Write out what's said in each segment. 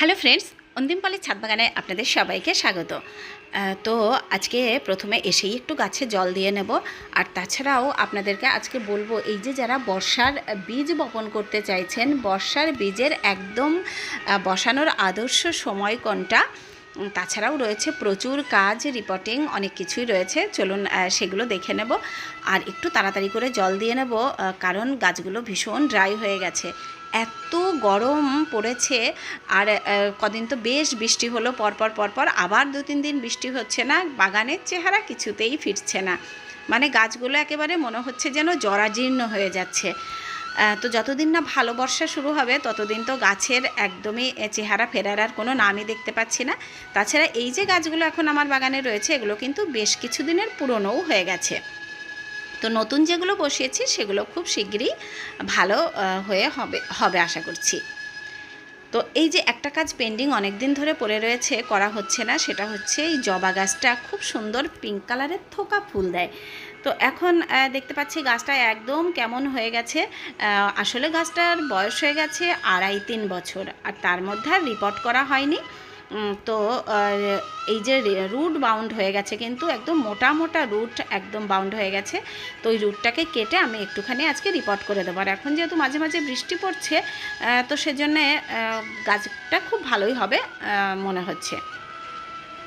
Hello friends অন্তিমপালের ছাদ বাগানে আপনাদের সবাইকে স্বাগত। তো আজকে প্রথমে এসেই একটু গাছে জল দিয়ে নেব। আর তাছাড়াও আপনাদেরকে আজকে বলব, এই যে যারা বর্ষার বীজ বপন করতে চাইছেন, বর্ষার বীজের একদম বসানোর আদর্শ সময় কোনটা? তাছাড়াও রয়েছে প্রচুর কাজ রিপোর্টিং অনেক কিছুই রয়েছে। চলুন সেগুলো দেখে নেব। আর একটু তাড়াতাড়ি করে জল দিয়ে নেব কারণ গাছগুলো ভীষণ ড্রাই হয়ে গেছে। এত গরম পড়েছে আর কদিন তো বেশ বৃষ্টি হলো, পরপর পরপর আবার দু তিন দিন বৃষ্টি হচ্ছে না, বাগানের চেহারা কিছুতেই ফিরছে না। মানে গাছগুলো একেবারে মনে হচ্ছে যেন জরাজীর্ণ হয়ে যাচ্ছে। তো যতদিন না ভালো বর্ষা শুরু হবে, ততদিন তো গাছের একদমই চেহারা ফেরার আর কোনো নামই দেখতে পাচ্ছি না। তাছাড়া এই যে গাছগুলো এখন আমার বাগানে রয়েছে, এগুলো কিন্তু বেশ কিছুদিনের পুরনোও হয়ে গেছে। তো নতুন যেগুলো বসিয়েছি সেগুলো খুব শিগগিরই ভালো হয়ে হবে হবে আশা করছি। তো এই যে একটা কাজ পেন্ডিং অনেক দিন ধরে পড়ে রয়েছে, করা হচ্ছে না, সেটা হচ্ছে এই জবা গাছটা খুব সুন্দর পিঙ্ক কালারের থোকা ফুল দেয়। তো এখন দেখতে পাচ্ছি গাছটা একদম কেমন হয়ে গেছে। আসলে গাছটার বয়স হয়ে গেছে আড়াই তিন বছর, আর তার মধ্যে আর রিপোর্ট করা হয়নি। তো এই যে রুট বাউন্ড হয়ে গেছে কিন্তু একদম মোটা মোটা রুট একদম বাউন্ড হয়ে গেছে। তো ওই রুটটাকে কেটে আমি একটুখানি আজকে রিপোর্ট করে দেবো। আর এখন যেহেতু মাঝে মাঝে বৃষ্টি পড়ছে তো সেজন্যে গাছটা খুব ভালোই হবে মনে হচ্ছে।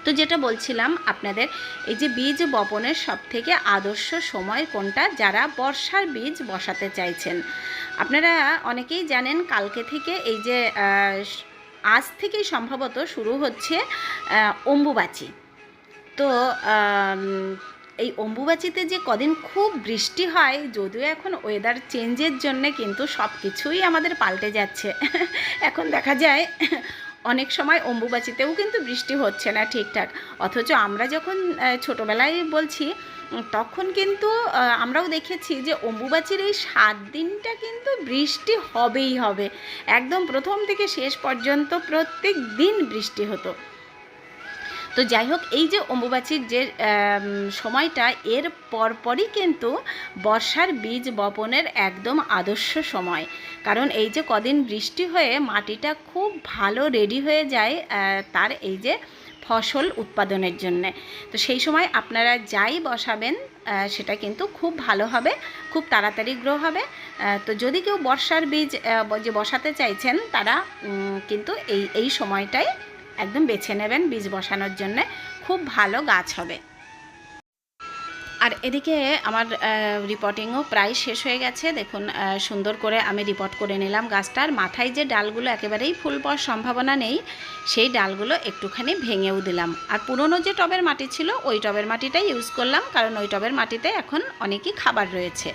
তো যেটা বলছিলাম আপনাদের, এই যে বীজ বপনের সব থেকে আদর্শ সময় কোনটা যারা বর্ষার বীজ বসাতে চাইছেন? আপনারা অনেকেই জানেন কালকে থেকে এই যে আজ থেকেই সম্ভবত শুরু হচ্ছে অম্বুবাচী। তো এই অম্বুবাচিতে যে কদিন খুব বৃষ্টি হয়, যদিও এখন ওয়েদার চেঞ্জের জন্য কিন্তু সব কিছুই আমাদের পাল্টে যাচ্ছে। এখন দেখা যায়, অনেক সময় অম্বুবাচিতেও কিন্তু বৃষ্টি হচ্ছে না ঠিকঠাক। অথচ আমরা যখন ছোটোবেলায় বলছি তখন কিন্তু আমরাও দেখেছি যে অম্বুবাচির এই সাত দিনটা কিন্তু বৃষ্টি হবেই হবে। একদম প্রথম থেকে শেষ পর্যন্ত প্রত্যেক দিন বৃষ্টি হতো। তো যাই হোক, এই যে অম্বুবাচীর যে সময়টা, এর পরপরই কিন্তু বর্ষার বীজ বপনের একদম আদর্শ সময়। কারণ এই যে কদিন বৃষ্টি হয়ে মাটিটা খুব ভালো রেডি হয়ে যায় তার এই যে ফসল উৎপাদনের জন্য। তো সেই সময় আপনারা যাই বসাবেন সেটা কিন্তু খুব ভালো হবে, খুব তাড়াতাড়ি গ্রো হবে। তো যদি কেউ বর্ষার বীজ যে বসাতে চাইছেন, তারা কিন্তু এই এই সময়টাই একদম বেছে নেবেন বীজ বসানোর জন্য। খুব ভালো গাছ হবে। আর এদিকে আমার রিপোর্টিংও প্রায় শেষ হয়ে গেছে। দেখুন সুন্দর করে আমি রিপোর্ট করে নিলাম গাছটার। মাথায় যে ডালগুলো একেবারেই ফুল পাওয়ার সম্ভাবনা নেই, সেই ডালগুলো একটুখানি ভেঙেও দিলাম। আর পুরনো যে টবের মাটি ছিল, ওই টবের মাটিটাই ইউজ করলাম, কারণ ওই টবের মাটিতে এখন অনেকই খাবার রয়েছে।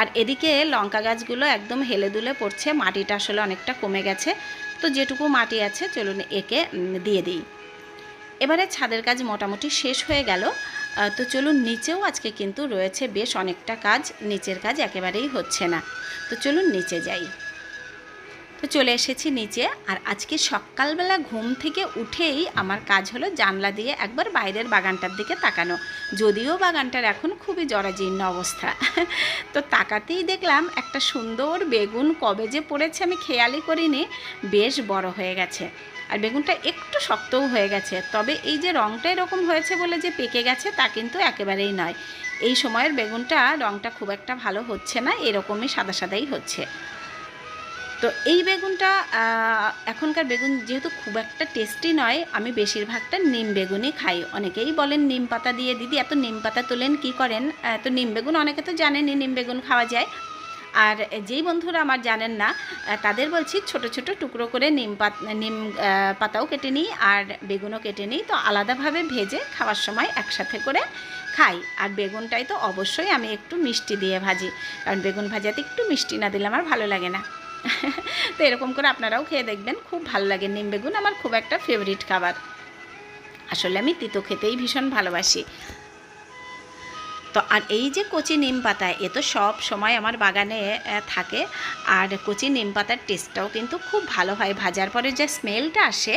আর এদিকে লঙ্কা গাছগুলো একদম হেলে দুলে পড়ছে, মাটিটা আসলে অনেকটা কমে গেছে। তো যেটুকু মাটি আছে, চলুন একে দিয়ে দিই। এবারে ছাদের কাজ মোটামুটি শেষ হয়ে গেল। তো চলুন, নিচেও আজকে কিন্তু রয়েছে বেশ অনেকটা কাজ। নিচের কাজ একেবারেই হচ্ছে না। তো চলুন, নিচে যাই। তো চলে এসেছি নিচে, আর আজকে সকালবেলা ঘুম থেকে উঠেই আমার কাজ হলো জানলা দিয়ে একবার বাইরের বাগানটার দিকে তাকানো। যদিও বাগানটার এখন খুবই জরাজীর্ণ অবস্থা। তো তাকাতেই দেখলাম একটা সুন্দর বেগুন কবে যে পড়েছে আমি খেয়ালই করিনি, বেশ বড় হয়ে গেছে। আর বেগুনটা একটু শক্তও হয়ে গেছে। তবে এই যে রঙটা এরকম হয়েছে বলে যে পেকে গেছে, তা কিন্তু একেবারেই নয়। এই সময়ের বেগুনটা রঙটা খুব একটা ভালো হচ্ছে না, এরকমই সাদা সাদাই হচ্ছে। তো এই বেগুনটা এখনকার বেগুন যেহেতু খুব একটা টেস্টি নয়, আমি বেশিরভাগটা নিম বেগুনই খাই। অনেকেই বলেন নিম পাতা দিয়ে, দিদি, এত নিম পাতা তোলেন কি করেন? তো নিম বেগুন অনেকে তো জানেনই, নিম বেগুন খাওয়া যায়। আর যেই বন্ধুরা আমার জানেন না তাদের বলছি ছোট ছোট টুকরো করে নিম পাত, নিম পাতাও কেটে নিই আর বেগুনও কেটে নিই। তো আলাদাভাবে ভেজে খাওয়ার সময় একসাথে করে খাই। আর বেগুনটাই তো অবশ্যই আমি একটু মিষ্টি দিয়ে ভাজি, কারণ বেগুন ভাজাতে একটু মিষ্টি না দিলে আমার ভালো লাগে না। তো এরকম করে আপনারাও খেয়ে দেখবেন, খুব ভালো লাগে। নিম বেগুন আমার খুব একটা ফেভারিট খাবার। আসলে আমি তিতো খেতেই ভীষণ ভালোবাসি। তো আর এই যে কচি নিম পাতা, এ তো সব সময় আমার বাগানে থাকে। আর কচি নিম পাতার টেস্টটাও কিন্তু খুব ভালো হয়। ভাজার পরে যে স্মেলটা আসে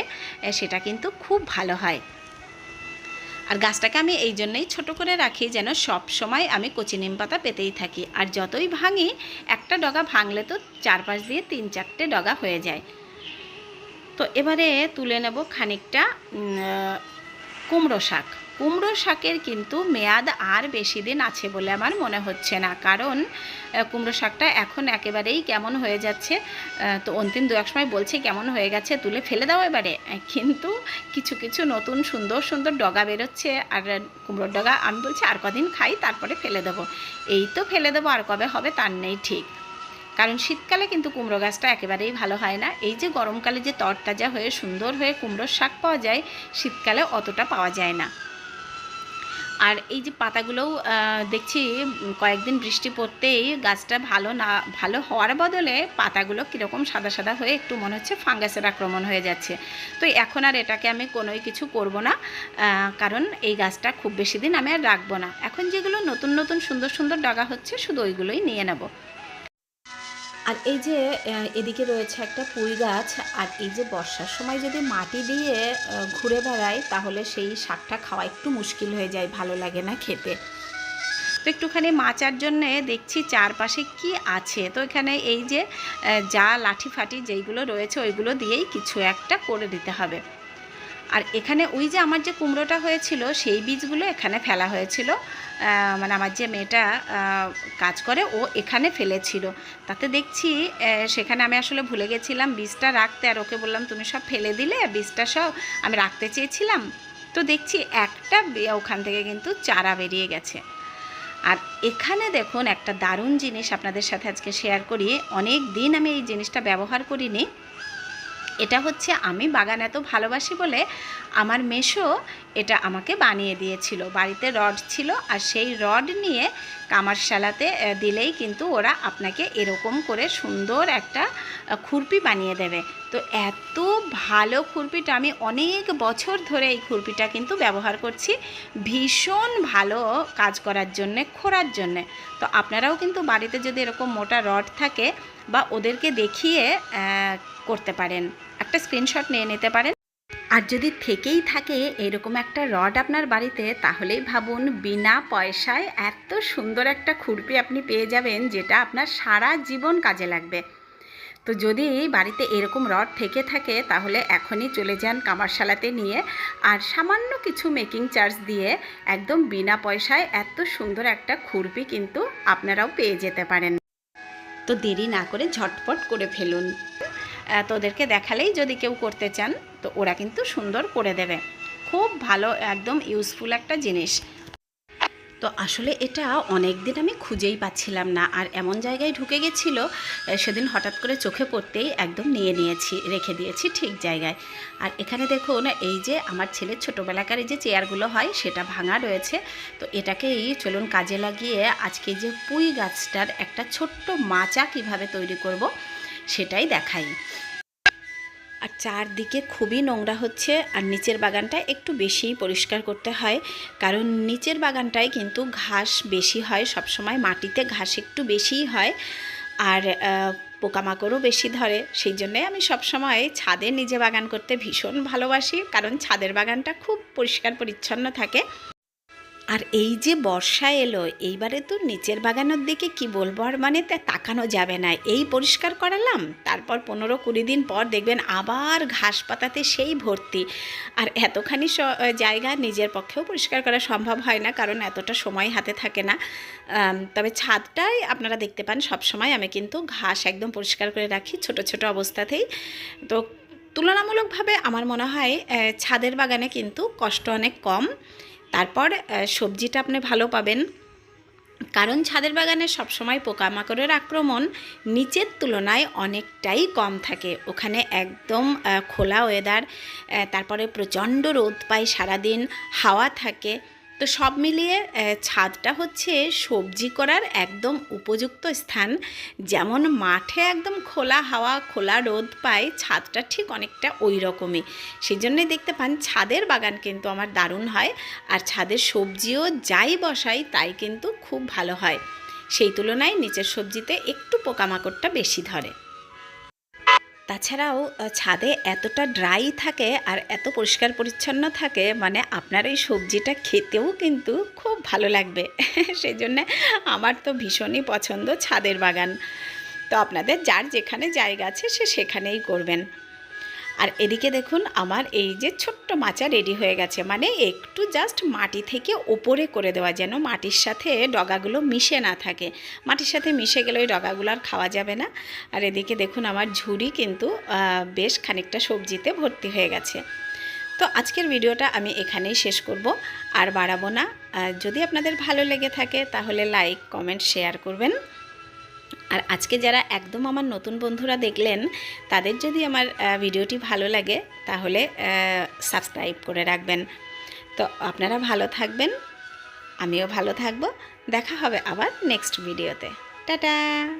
সেটা কিন্তু খুব ভালো হয়। আর গাছটাকে আমি এই জন্যই ছোট করে রাখি যেন সব সময় আমি কচি নিম পাতা পেতেই থাকি। আর যতই ভাঙি, একটা ডগা ভাঙলে তো চারপাশ দিয়ে তিন চারটে ডগা হয়ে যায়। তো এবারে তুলে নেব খানিকটা কুমড়ো শাক। কুমড়ো শাকের কিন্তু মেয়াদ আর বেশি দিন আছে বলে আমার মনে হচ্ছে না। কারণ কুমড়ো শাকটা এখন একেবারেই কেমন হয়ে যাচ্ছে তো অন্তিম দু এক সময় বলছে কেমন হয়ে গেছে, তুলে ফেলে দাও এবারে। কিন্তু কিছু কিছু নতুন সুন্দর সুন্দর ডগা বেরোচ্ছে, আর কুমড়োর ডগা আমি বলছি আর কদিন খাই, তারপরে ফেলে দেবো। এই তো ফেলে দেবো, আর কবে হবে তার নেই ঠিক। কারণ শীতকালে কিন্তু কুমড়ো গাছটা একেবারেই ভালো হয় না। এই যে গরমকালে যে তরতাজা হয়ে সুন্দর হয়ে কুমড়োর শাক পাওয়া যায়, শীতকালে অতটা পাওয়া যায় না। আর এই যে পাতাগুলোও দেখছি কয়েকদিন বৃষ্টি পড়তেই গাছটা ভালো না, ভালো হওয়ার বদলে পাতাগুলো কীরকম সাদা সাদা হয়ে একটু মনে হচ্ছে ফাঙ্গাসের আক্রমণ হয়ে যাচ্ছে। তো এখন আর এটাকে আমি কোনোই কিছু করব না কারণ এই গাছটা খুব বেশি দিন আমি আর রাখব না। এখন যেগুলো নতুন নতুন, সুন্দর সুন্দর ডাগা হচ্ছে, শুধু ওইগুলোই নিয়ে নেব। আর এই যে এদিকে রয়েছে একটা পুঁই গাছ, আর এই যে বর্ষার সময় যদি মাটি দিয়ে ঘুরে বেড়াই, তাহলে সেই শাকটা খাওয়া একটু মুশকিল হয়ে যায়, ভালো লাগে না খেতে। তো একটুখানি মাচার জন্যে দেখছি চারপাশে কি আছে। তো এখানে এই যে যা লাঠি ফাটি যেইগুলো রয়েছে, ওইগুলো দিয়েই কিছু একটা করে দিতে হবে। আর এখানে ওই যে আমার যে কুমড়োটা হয়েছিল, সেই বীজগুলো এখানে ফেলা হয়েছিল। মানে আমার যে মেয়েটা কাজ করে, ও এখানে ফেলেছিল। তাতে দেখছি সেখানে আমি আসলে ভুলে গেছিলাম বীজটা রাখতে। আর ওকে বললাম, তুমি সব ফেলে দিলে, বীজটা সব আমি রাখতে চেয়েছিলাম। তো দেখছি একটা ওখান থেকে কিন্তু চারা বেরিয়ে গেছে। আর এখানে দেখুন, একটা দারুণ জিনিস আপনাদের সাথে আজকে শেয়ার করি। অনেক দিন আমি এই জিনিসটা ব্যবহার করিনি। এটা হচ্ছে আমি বাগান এত ভালোবাসি বলে আমার মেশো এটা আমাকে বানিয়ে দিয়েছিল। বাড়িতে রড ছিল আর সেই রড নিয়ে কামারশালাতে দিলেই কিন্তু ওরা আপনাকে এরকম করে সুন্দর একটা খুরপি বানিয়ে দেবে। তো এত ভালো খুরপিটা আমি অনেক বছর ধরে এই খুরপিটা কিন্তু ব্যবহার করছি। ভীষণ ভালো কাজ করার জন্যে, খোঁড়ার জন্যে। তো আপনারাও কিন্তু বাড়িতে যদি এরকম মোটা রড থাকে বা ওদেরকে দেখিয়ে করতে পারেন। একটা স্ক্রিনশট নিয়ে নিতে পারেন। আর যদি থেকেই থাকে এরকম একটা রড আপনার বাড়িতে, তাহলেই ভাবুন বিনা পয়সায় এত সুন্দর একটা খুরপি আপনি পেয়ে যাবেন যেটা আপনার সারা জীবন কাজে লাগবে। তো যদি বাড়িতে এরকম রড থেকে থাকে, তাহলে এখনই চলে যান কামারশালাতে নিয়ে আর সামান্য কিছু মেকিং চার্জ দিয়ে একদম বিনা পয়সায় এত সুন্দর একটা খুরপি কিন্তু আপনারাও পেয়ে যেতে পারেন। তো দেরি না করে ঝটপট করে ফেলুন। আহ, তো ওদেরকে দেখালেই যদি কেউ করতে চান তো ওরা কিন্তু সুন্দর করে দেবে। খুব ভালো একদম ইউজফুল একটা জিনিস। তো আসলে এটা অনেক দিন আমি খুঁজেই পাচ্ছিলাম না আর এমন জায়গায় ঢুকে গেছিল সেদিন হঠাৎ করে চোখে পড়তেই একদম নিয়ে নিয়েছি রেখে দিয়েছি ঠিক জায়গায়। আর এখানে দেখুন এই যে আমার ছেলের ছোটোবেলাকার এই যে চেয়ারগুলো হয় সেটা ভাঙা রয়েছে। তো এটাকেই চলুন কাজে লাগিয়ে আজকে যে পুঁই গাছটার একটা ছোট্ট মাচা কীভাবে তৈরি করব সেটাই দেখাই। আর চারদিকে খুবই নোংরা হচ্ছে আর নিচের বাগানটা একটু বেশিই পরিষ্কার করতে হয়। কারণ নিচের বাগানটায় কিন্তু ঘাস বেশি হয়, সবসময় মাটিতে ঘাস একটু বেশিই হয় আর পোকামাকড়ও বেশি ধরে। সেই জন্যে আমি সবসময় ছাদে নিজে বাগান করতে ভীষণ ভালোবাসি। কারণ ছাদের বাগানটা খুব পরিষ্কার পরিচ্ছন্ন থাকে। আর এই যে বর্ষা এলো, এইবারে তো নিচের বাগানের দিকে কি বলব? আর মানে তা তাকানো যাবে না। এই পরিষ্কার করালাম, তারপর পনেরো কুড়ি দিন পর দেখবেন আবার ঘাস পাতাতে সেই ভর্তি। আর এতখানি জায়গা নিজের পক্ষেও পরিষ্কার করা সম্ভব হয় না, কারণ এতটা সময় হাতে থাকে না। তবে ছাদটাই আপনারা দেখতে পান সব সময় আমি কিন্তু ঘাস একদম পরিষ্কার করে রাখি ছোট ছোট অবস্থাতেই। তো তুলনামূলকভাবে আমার মনে হয় ছাদের বাগানে কিন্তু কষ্ট অনেক কম। তারপর সবজিটা আপনি ভালো পাবেন। কারণ ছাদের বাগানে সবসময় পোকামাকড়ের আক্রমণ নিচের তুলনায় অনেকটাই কম থাকে। ওখানে একদম খোলা ওয়েদার তারপরে প্রচণ্ড রোদ পায় সারাদিন, হাওয়া থাকে। তো সব মিলিয়ে ছাদটা হচ্ছে সবজি করার একদম উপযুক্ত স্থান। যেমন মাঠে একদম খোলা হাওয়া, খোলা রোদ পায়, ছাদটা ঠিক অনেকটা ওই রকমই সেই জন্যই দেখতে পান, ছাদের বাগান কিন্তু আমার দারুণ হয়। আর ছাদের সবজিও যাই বসাই, তাই কিন্তু খুব ভালো হয়। সেই তুলনায় নিচের সবজিতে একটু পোকামাকড়টা বেশি ধরে। তাছাড়াও ছাদে এতটা ড্রাই থাকে আর এত পরিষ্কার পরিচ্ছন্ন থাকে মানে আপনার এই সবজিটা খেতেও কিন্তু খুব ভালো লাগবে। সেই জন্যে আমার তো ভীষণই পছন্দ ছাদের বাগান। তো আপনাদের যার যেখানে জায়গা আছে, সে সেখানেই করবেন। আর এদিকে দেখুন, আমার এই যে ছোট্ট মাচা রেডি হয়ে গেছে। মানে একটু জাস্ট মাটি থেকে ওপরে করে দেওয়া যেন মাটির সাথে ডগাগুলো মিশে না থাকে। মাটির সাথে মিশে গেলে ওই ডগাগুলো আর খাওয়া যাবে না। আর এদিকে দেখুন, আমার ঝুড়ি কিন্তু বেশ খানিকটা সবজিতে ভর্তি হয়ে গেছে। তো আজকের ভিডিওটা আমি এখানেই শেষ করব। আর বাড়াবো না। যদি আপনাদের ভালো লেগে থাকে, তাহলে লাইক কমেন্ট শেয়ার করবেন। আর আজকে যারা একদম আমার নতুন বন্ধুরা দেখলেন, তাদের যদি আমার ভিডিওটি ভালো লাগে, তাহলে সাবস্ক্রাইব করে রাখবেন। তো আপনারা ভালো থাকবেন, আমিও ভালো থাকব। দেখা হবে আবার নেক্সট ভিডিওতে টাটা!